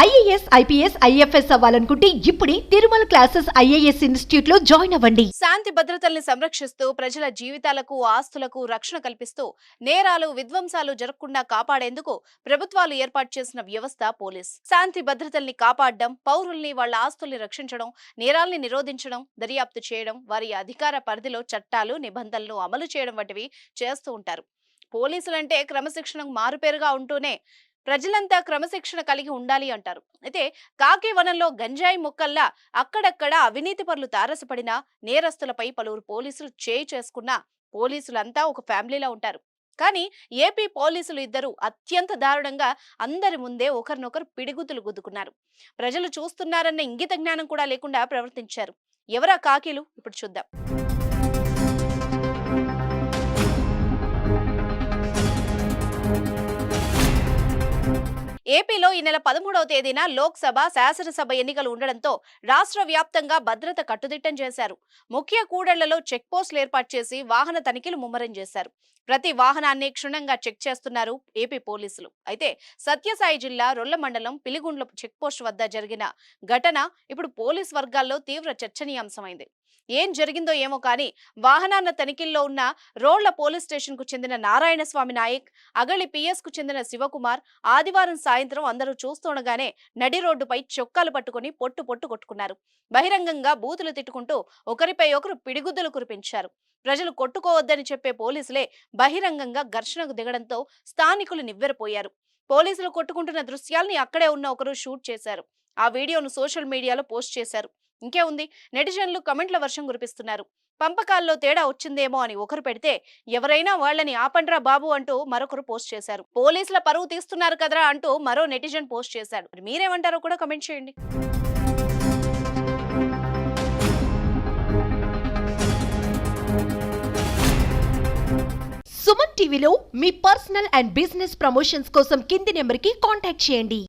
IAS IPS IFS అవ్వాలనుకుంటే ఇప్పుడే Tirumala classes IAS ఇన్స్టిట్యూట్లో జాయిన్ అవ్వండి. శాంతి భద్రతల్ని సంరక్షిస్తూ ప్రజల జీవితాలకు ఆస్తులకు రక్షణ కల్పిస్తూ నేరాలు విధ్వంసాలు జరగకుండా కాపాడేందుకు ప్రభుత్వాలు ఏర్పాటు చేసిన వ్యవస్థ పోలీస్. శాంతి భద్రతల్ని కాపాడడం పౌరుల్ని వాళ్ళ ఆస్తుల్ని రక్షించడం నేరాల్ని నిరోధించడం దర్యాప్తు చేయడం వారి అధికార పరిధిలో చట్టాలు నిబంధనలు అమలు చేయడం వంటివి చేస్తూ ఉంటారు. పోలీసులంటే క్రమశిక్షణకు మారుపేరుగా ఉంటూనే ప్రజలంతా క్రమశిక్షణ కలిగి ఉండాలి అంటారు. అయితే కాకి వనంలో గంజాయి మొక్కల్లా అక్కడక్కడ అవినీతి పరులు తారసపడిన నేరస్తులపై పలువురు పోలీసులు చేయి చేసుకున్న పోలీసులంతా ఒక ఫ్యామిలీలా ఉంటారు. కానీ ఏపీ పోలీసులు ఇద్దరు అత్యంత దారుణంగా అందరి ముందే ఒకరినొకరు పిడిగుతులు గుద్దుకున్నారు. ప్రజలు చూస్తున్నారన్న ఇంగిత జ్ఞానం కూడా లేకుండా ప్రవర్తించారు. ఎవరా కాకీలు? ఇప్పుడు చూద్దాం. ఏపీలో ఈ నెల పదమూడవ తేదీన లోక్సభ శాసనసభ ఎన్నికలు ఉండడంతో రాష్ట్ర వ్యాప్తంగా భద్రత కట్టుదిట్టం చేశారు. ముఖ్య కూడళ్ళలో చెక్ పోస్టులు ఏర్పాటు చేసి వాహన తనిఖీలు ముమ్మరం చేశారు. ప్రతి వాహనాన్ని క్షుణ్ణంగా చెక్ చేస్తున్నారు ఏపీ పోలీసులు. అయితే సత్యసాయి జిల్లా రొల్ల మండలం పిలిగుండ్ల చెక్ పోస్ట్ వద్ద జరిగిన ఘటన ఇప్పుడు పోలీస్ వర్గాల్లో తీవ్ర చర్చనీయాంశమైంది. ఏం జరిగిందో ఏమో కానీ వాహనాన్న తనిఖీల్లో ఉన్న రోళ్ళ పోలీస్ స్టేషన్కు చెందిన నారాయణ స్వామి నాయక్ అగళి పిఎస్కు చెందిన శివకుమార్ ఆదివారం సాయంత్రం అందరూ చూస్తుండగానే నడి రోడ్డుపై చొక్కాలు పట్టుకుని పొట్టు పొట్టు కొట్టుకున్నారు. బహిరంగంగా బూతులు తిట్టుకుంటూ ఒకరిపై ఒకరు పిడిగుద్దులు కురిపించారు. ప్రజలు కొట్టుకోవద్దని చెప్పే పోలీసులే బహిరంగంగా ఘర్షణకు దిగడంతో స్థానికులు నివ్వెరపోయారు. పోలీసులు కొట్టుకుంటున్న దృశ్యాల్ని అక్కడే ఉన్న ఒకరు షూట్ చేశారు. ఆ వీడియోను సోషల్ మీడియాలో పోస్ట్ చేశారు. ఇంకే ఉంది. నెటిజన్లు కమెంట్ల వర్షం కురిపిస్తున్నారు. పంపకాల్లో తేడా వచ్చిందేమో అని ఒకరు పెడితే ఎవరైనా వాళ్ళని ఆపండ్రా బాబు అంటూ మరొకరు పోస్ట్ చేశారు. పోలీసుల పరువు తీస్తున్నారు కదరా అంటూ మరో నెటిజన్ పోస్ట్ చేశాడు మీరేమంటారో కూడా కమెంట్ చేయండి. సుమన్ టీవీలో మీ పర్సనల్ అండ్ బిజినెస్ ప్రమోషన్స్ కోసం కింది నెంబర్కి కాంటాక్ట్ చేయండి.